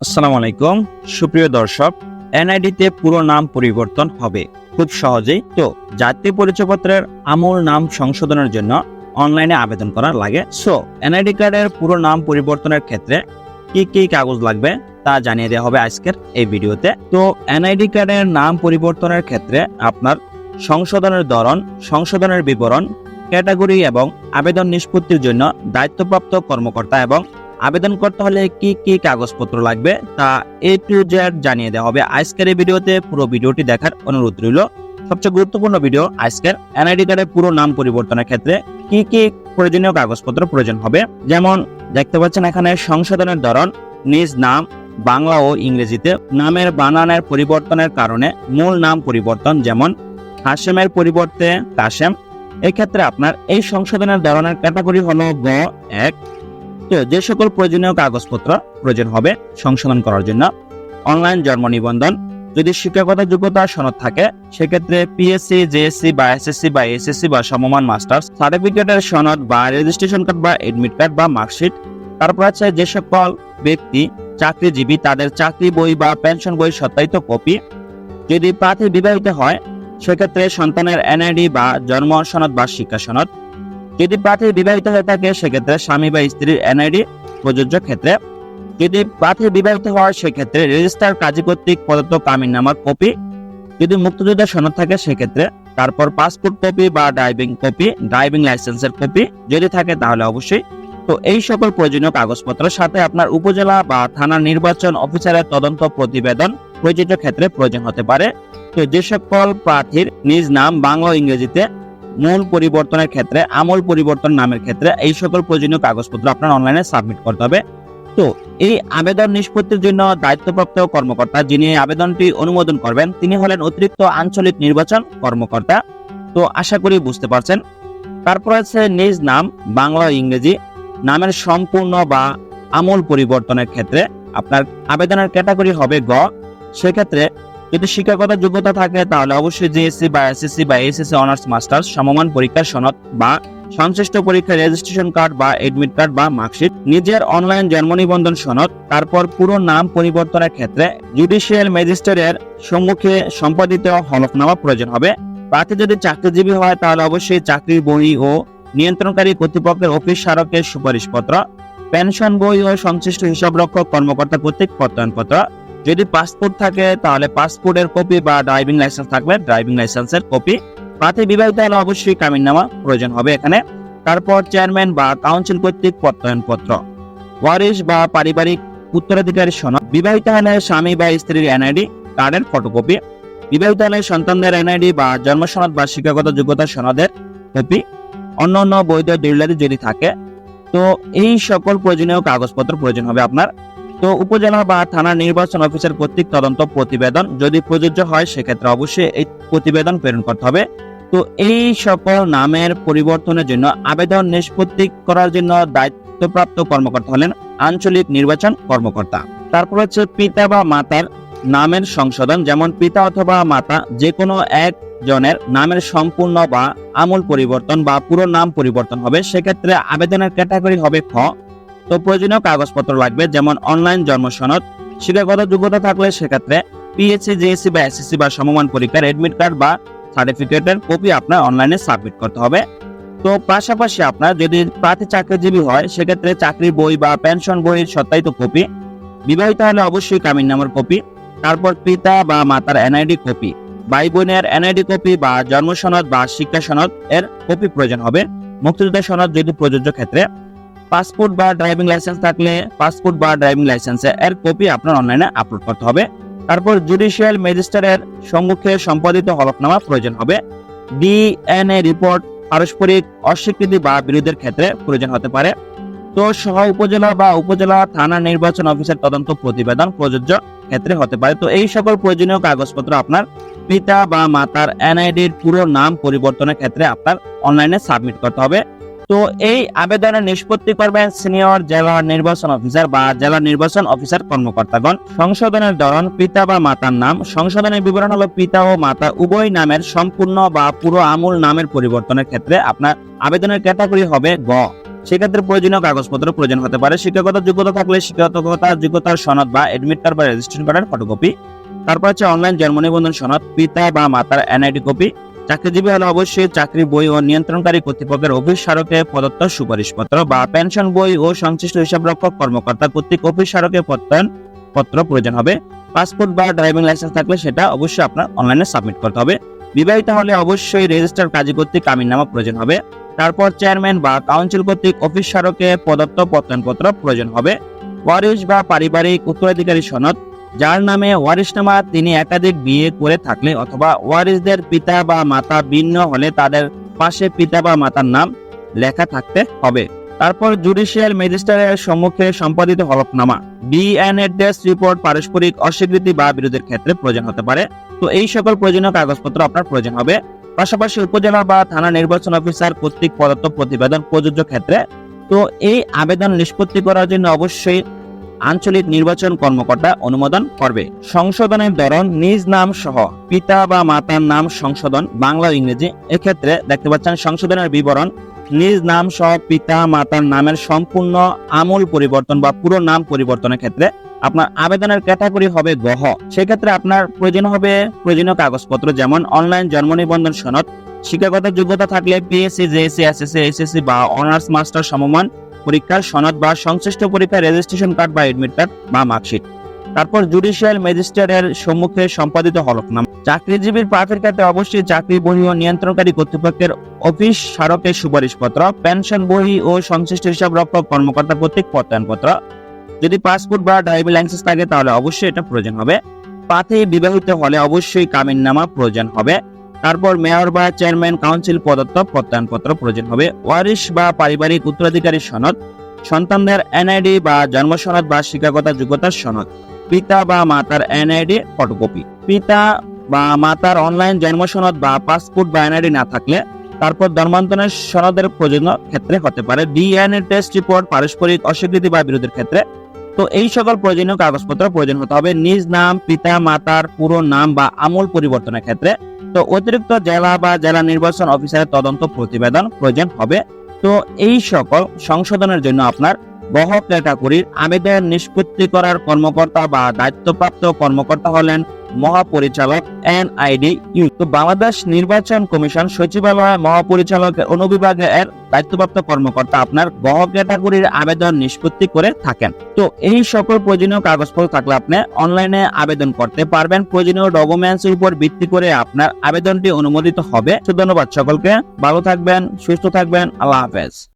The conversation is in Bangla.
আসসালামু আলাইকুম। সুপ্রিয় দর্শক এনআইডিতে পুরো নাম পরিবর্তন হবে। খুব সহজেই তো জাতীয় পরিচয়পত্রের আমূল নাম সংশোধনের জন্য অনলাইনে আবেদন করা লাগে। সো এনআইডি কার্ডের পুরো নাম পরিবর্তনের ক্ষেত্রে কি কি কাগজ লাগবে তা জানিয়ে দেওয়া হবে আজকের এই ভিডিওতে। তো এনআইডি কার্ডের নাম পরিবর্তনের ক্ষেত্রে আপনার সংশোধনের ধরন, সংশোধনের বিবরণ, ক্যাটাগরি এবং আবেদন নিষ্পত্তির জন্য দায়িত্বপ্রাপ্ত কর্মকর্তা এবং আবেদন করতে হলে কি কি কাগজপত্র লাগবে তা এ টু জেড জানিয়ে দেওয়া হবে। আজকের এই ভিডিওতে পুরো ভিডিওটি দেখার অনুরোধ রইল। সবচেয়ে গুরুত্বপূর্ণ ভিডিও আজকের এনআইডি কার্ডের পুরো নাম পরিবর্তনের ক্ষেত্রে কি কি প্রয়োজনীয় কাগজপত্র প্রয়োজন হবে। যেমন দেখতে পাচ্ছেন এখানে সংশোধনের ধরন, নিজ নাম, বাংলা ও ইংরেজিতে নামের বানানের পরিবর্তনের কারণে মূল নাম পরিবর্তন যেমন হাসেমের পরিবর্তে কাশেম। এক্ষেত্রে আপনার এই সংশোধনের ধরনের ক্যাটাগরি হলো গ, এক যে সকল প্রয়োজনীয় কাগজপত্র প্রয়োজন হবে সংশোধন করার জন্য। অনলাইন জন্ম নিবন্ধন। যদি শিক্ষকতা যোগ্যতা সনদ থাকে, সেক্ষেত্রে পিএসসি জেএসসি বা এসএসসি বা এসএসসি বা সমমান মাস্টার্স, সার্টিফিকেটের সনদ বা রেজিস্ট্রেশন কার্ড বা এডমিট কার্ড বা মার্কশিট। তারপর আছে যে সকল ব্যক্তি, চাকরিজীবী, তাদের চাকরি বই বা পেনশন বই সত্যায়িত কপি। যদি প্রার্থী বিবাহিত হয়, সেক্ষেত্রে সন্তানের এনআইডি বা জন্ম সনদ বা শিক্ষা সনদ। যদি প্রার্থী বিবাহিত হয়ে থাকে, সেক্ষেত্রে স্বামী বা স্ত্রীর এনআইডি প্রযোজ্য ক্ষেত্রে। যদি প্রার্থী বিবাহিত হওয়ার, সেক্ষেত্রে রেজিস্টার কাজী কর্তৃক প্রদত্ত কামিন নামার কপি। যদি মুক্তিযোদ্ধার সনদ থাকে, সেক্ষেত্রে তারপর পাসপোর্ট কপি বা ড্রাইভিং কপি, ড্রাইভিং লাইসেন্সের কপি যদি থাকে, তাহলে অবশ্যই। তো এই সকল প্রয়োজনীয় কাগজপত্রের সাথে আপনার উপজেলা বা থানা নির্বাচন অফিসারের তদন্ত প্রতিবেদন প্রযোজ্য ক্ষেত্রে প্রয়োজন হতে পারে। তো যে সকল প্রার্থীর নিজ নাম বাংলা ইংরেজিতে মূল পরিবর্তনের ক্ষেত্রে, আমল পরিবর্তন নামের ক্ষেত্রে এই সকল প্রয়োজনীয় কাগজপত্র আপনার অনলাইনে সাবমিট করতে হবে। তো, এই আবেদন নিষ্পত্তির জন্য দায়িত্বপ্রাপ্ত কর্মকর্তা যিনি আবেদনটি অনুমোদন করবেন, তিনি হলেন অতিরিক্ত আঞ্চলিক নির্বাচন কর্মকর্তা। তো, আশা করি বুঝতে পারছেন। তারপর আছে নিজ নাম, বাংলা ইংরেজি। নামের সম্পূর্ণ বা আমল পরিবর্তনের ক্ষেত্রে আপনার আবেদনের ক্যাটাগরি হবে গ। সেক্ষেত্রে যদি শিক্ষাগত যোগ্যতা থাকে, তাহলে অবশ্যই জিএসসি বা এসএসসি বা এসএসসি অনার্স মাস্টার্স সমমান পরীক্ষার সনদ বা সংশ্লিষ্ট পরীক্ষার রেজিস্ট্রেশন কার্ড বা এডমিট কার্ড বা মার্কশিট নিজের অনলাইন জন্ম নিবন্ধন সনদ, তারপর পুরো নাম পরিবর্তনের ক্ষেত্রে জুডিশিয়াল ম্যাজিস্ট্রেটের সম্মুখে সম্পাদিত হলফনামা প্রয়োজন হবে। প্রার্থী যদি চাকরিজীবী হয়, তাহলে অবশ্যই চাকরির বই ও নিয়ন্ত্রণকারী কর্তৃপক্ষের অফিস স্মারকের সুপারিশপত্র, পেনশন বই ও সংশ্লিষ্ট হিসাবরক্ষক কর্মকর্তা কর্তৃক প্রত্যয়নপত্র যদি পাসপোর্ট থাকে, তাহলে পাসপোর্টের কপি বা ড্রাইভিং লাইসেন্স থাকবে। ড্রাইভিং লাইসেন্সের কপি প্রার্থী বিবাহিত হলে অবশ্যই কামিননামা প্রয়োজন হবে এখানে। তারপর চেয়ারম্যান বা কাউন্সিল কর্তৃক প্রত্যয়নপত্র। ওয়ারিশ বা পারিবারিক উত্তরাধিকারী সনদ। বিবাহিত হলে স্বামী বা স্ত্রীর এনআইডি কার্ডের ফটোকপি বিবাহিত হলে সন্তানদের এনআইডি বা জন্ম সনদ বা শিক্ষাগত যোগ্যতা সনদের কপি অন্য অন্য বৈধ ডিলারি যদি থাকে, তো এই সকল প্রয়োজনীয় কাগজপত্র প্রয়োজন হবে আপনার। তো উপজেলা বা থানা নির্বাচন অফিসার কর্তৃক তদন্ত প্রতিবেদন যদি প্রযোজ্য হয়, সেক্ষেত্রে অবশ্যই এই প্রতিবেদন প্রেরণ করতে হবে। তো এই সকল নামের পরিবর্তনের জন্য আবেদন নিষ্পত্তি করার জন্য দায়িত্বপ্রাপ্ত কর্মকর্তা হলেন আঞ্চলিক নির্বাচন কর্মকর্তা। তারপর হচ্ছে পিতা বা মাতার নামের সংশোধন, যেমন পিতা অথবা মাতা যে কোনো এক জনের নামের সম্পূর্ণ বা আমূল পরিবর্তন বা পুরো নাম পরিবর্তন হবে, সেক্ষেত্রে আবেদনের ক্যাটাগরি হবে খ। তো প্রয়োজনীয় কাগজপত্র লাগবে, যেমন অনলাইন জন্ম সনদ শিক্ষাগত যোগ্যতা থাকলে সেক্ষেত্রে পিএসসি জেএসসি বা এসএসসি বা সমমান পরীক্ষার এডমিট কার্ড বা সার্টিফিকেটের কপি আপনার অনলাইনে সাবমিট করতে হবে। তো পাশাপাশি আপনার যদি প্রার্থী চাকরিজীবী হয়, সেক্ষেত্রে চাকরির বই বা পেনশন বইয়ের সত্যায়িত কপি বিবাহিত হলে অবশ্যই কামিন নামের কপি তারপর পিতা বা মাতার এনআইডি কপি ভাই বোনের এনআইডি কপি বা জন্ম সনদ বা শিক্ষা সনদ এর কপি প্রয়োজন হবে। মুক্তিযোদ্ধা সনদ যদি প্রযোজ্য ক্ষেত্রে পাসপোর্ট বা ড্রাইভিং লাইসেন্স থাকলে পাসপোর্ট বা ড্রাইভিং লাইসেন্স এর কপি আপনার অনলাইনে আপলোড করতে হবে। তারপর জুডিশিয়াল ম্যাজিস্ট্রেটের সম্মুখে সম্পাদিত হলফনামা প্রয়োজন হবে। ডিএনএ রিপোর্ট পারস্পরিক অস্বীকৃতি বা বিরোধের ক্ষেত্রে প্রয়োজন হতে পারে। তো সহ উপজেলা বা উপজেলা থানা নির্বাচন অফিসের তদন্ত প্রতিবেদন প্রযোজ্য ক্ষেত্রে হতে পারে। তো এই সকল প্রয়োজনীয় কাগজপত্র আপনার পিতা বা মাতার এনআইডির পুরো নাম পরিবর্তনের ক্ষেত্রে আপনার অনলাইনে সাবমিট করতে হবে। তো এই আবেদনের নিষ্পত্তি করবেন সিনিয়র জেলা নির্বাচন অফিসার বা জেলা নির্বাচন অফিসার কর্মকর্তাগণ। সংশোধনের ধরন পিতা বা মাতার নাম। সংশোধনের বিবরণ হলো পিতা ও মাতা উভয় নামের সম্পূর্ণ বা পুরো আমূল নামের পরিবর্তনের ক্ষেত্রে আপনার আবেদনের ক্যাটাগরি হবে গ। সেক্ষেত্রে প্রয়োজনীয় কাগজপত্র প্রয়োজন হতে পারে। শিক্ষাগত যোগ্যতা থাকলে শিক্ষাগত যোগ্যতার সনদ বা এডমিট কার্ড বা রেজিস্ট্রেশন কার্ডের ফটোকপি তারপর হচ্ছে অনলাইন জন্ম নিবন্ধন সনদ, পিতা বা মাতার এনআইডি কপি চাকরিজীবী হলে অবশ্যই চাকরি বই ও নিয়ন্ত্রণকারী কর্তৃপক্ষের অফিস স্মারকে প্রদত্ত সুপারিশপত্র বা পেনশন বই ও সংশ্লিষ্ট হিসাবরক্ষক কর্মকর্তা কর্তৃক অফিস স্মারকে প্রত্যয়ন পত্র প্রয়োজন হবে। পাসপোর্ট বা ড্রাইভিং লাইসেন্স থাকলে সেটা অবশ্যই আপনার অনলাইনে সাবমিট করতে হবে। বিবাহিত হলে অবশ্যই রেজিস্টার কাজী কর্তৃক কামিননামা প্রয়োজন হবে। তারপর চেয়ারম্যান বা কাউন্সিল কর্তৃক অফিস স্মারকে প্রদত্ত প্রত্যয়নপত্র প্রয়োজন হবে। ওয়ারিশ বা পারিবারিক উত্তরাধিকারী সনদ যার নামে ওয়ারিশনামা তিনি একাধিক বিয়ে করে থাকলে অথবা ওয়ারিশদের পিতা বা মাতা ভিন্ন হলে তাদের পাশে পিতা বা মাতার নাম লেখা থাকতে হবে। তারপর জুডিশিয়াল ম্যাজিস্ট্রেটের সম্মুখে সম্পাদিত হলফনামা। বিএনএ টেস্ট রিপোর্ট পারস্পরিক অস্বীকৃতি বা বিরোধের ক্ষেত্রে প্রয়োজন হতে পারে। তো এই সকল প্রয়োজনীয় কাগজপত্র আপনার প্রয়োজন হবে। পাশাপাশি উপজেলা বা থানা নির্বাচন অফিসার কর্তৃক প্রদত্ত প্রতিবেদন প্রযোজ্য ক্ষেত্রে। তো এই আবেদন নিষ্পত্তি করার জন্য অবশ্যই আঞ্চলিক নির্বাচন কর্মকর্তা অনুমোদন করবে। সংশোধনের ধরন নিজ নাম সহ পিতা বা মাতার নাম সংশোধন বাংলা ইংরেজি। এক্ষেত্রে দেখতে পাচ্ছেন সংশোধনের বিবরণ, নিজ নাম সহ পিতা, মাতার নামের সম্পূর্ণ আমূল পরিবর্তন বা পুরো নাম পরিবর্তনের ক্ষেত্রে আপনার আবেদনের ক্যাটাগরি হবে গহ সেক্ষেত্রে আপনার প্রয়োজন হবে প্রয়োজনীয় কাগজপত্র যেমন অনলাইন জন্ম নিবন্ধন সনদ, শিক্ষাগত যোগ্যতা থাকলে পিএসসি জেএসসি এসএসসি এসএসসি বা অনার্স মাস্টার সমমান পরীক্ষার সনদ বা সংশ্লিষ্ট পরীক্ষার রেজিস্ট্রেশন কার্ড বা এডমিট কার্ড বা মার্কশিট তারপর জুডিশিয়াল ম্যাজিস্ট্রেটের সম্মুখে সম্পাদিত হলফনামা। চাকরিজীবীর প্রার্থীর ক্ষেত্রে অবশ্যই চাকরি বহি ও নিয়ন্ত্রণকারী কর্তৃপক্ষের অফিস স্মারকের সুপারিশপত্র পেনশন বহি ও সংশ্লিষ্ট হিসাব রক্ষক কর্মকর্তা কর্তৃক প্রত্যয়নপত্র। যদি পাসপোর্ট বা ড্রাইভিং লাইসেন্স থাকে তাহলে অবশ্যই এটা প্রয়োজন হবে। প্রার্থী বিবাহিত হলে অবশ্যই কামিননামা প্রয়োজন হবে। তারপর মেয়র বা চেয়ারম্যান কাউন্সিল প্রদত্ত প্রত্যয়নপত্র প্রয়োজন হবে। ওয়ারিশ বা পারিবারিক উত্তরাধিকারী সনদ, সন্তানদের এনআইডি বা জন্ম সনদ বা শিক্ষাগত যোগ্যতার সনদ, পিতা বা মাতার এনআইডি ফটোকপি। পিতা বা মাতার অনলাইন জন্ম সনদ বা পাসপোর্ট বা এনআইডি না থাকলে তারপর ধর্মান্তরের সনদের প্রয়োজনীয় ক্ষেত্রে হতে পারে। ডিএনএ টেস্ট রিপোর্ট, পারস্পরিক অস্বীকৃতি বা বিরোধের ক্ষেত্রে। তো এই সকল প্রয়োজনীয় কাগজপত্র প্রয়োজন হতে হবে। নিজ নাম, পিতা, মাতার পুরো নাম বা আমূল পরিবর্তনের ক্ষেত্রে। তো অতিরিক্ত জেলা বা জেলা নির্বাচন অফিসারের তদন্ত প্রতিবেদন প্রয়োজন হবে। তো এই সকল সংশোধনের জন্য আপনার বহ ক্যাটাগরির আবেদন নিষ্পত্তি করার কর্মকর্তা বা দায়িত্বপ্রাপ্ত কর্মকর্তা হলেন মহাপরিচালক এনআইডি ইউ তো বাংলাদেশ নির্বাচন কমিশন সচিবালয় মহাপরিচালক অনুবিভাগের দায়িত্বপ্রাপ্ত কর্মকর্তা আপনার গহ ক্যাটাগরির আবেদন নিষ্পত্তি করে থাকেন। তো এই সকল প্রয়োজনীয় কাগজপত্র থাকলে আপনি অনলাইনে আবেদন করতে পারবেন। প্রয়োজনীয় ডকুমেন্টস এর উপর ভিত্তি করে আপনার আবেদনটি অনুমোদিত হবে। ধন্যবাদ সকলকে। ভালো থাকবেন, সুস্থ থাকবেন। আল্লাহ হাফেজ।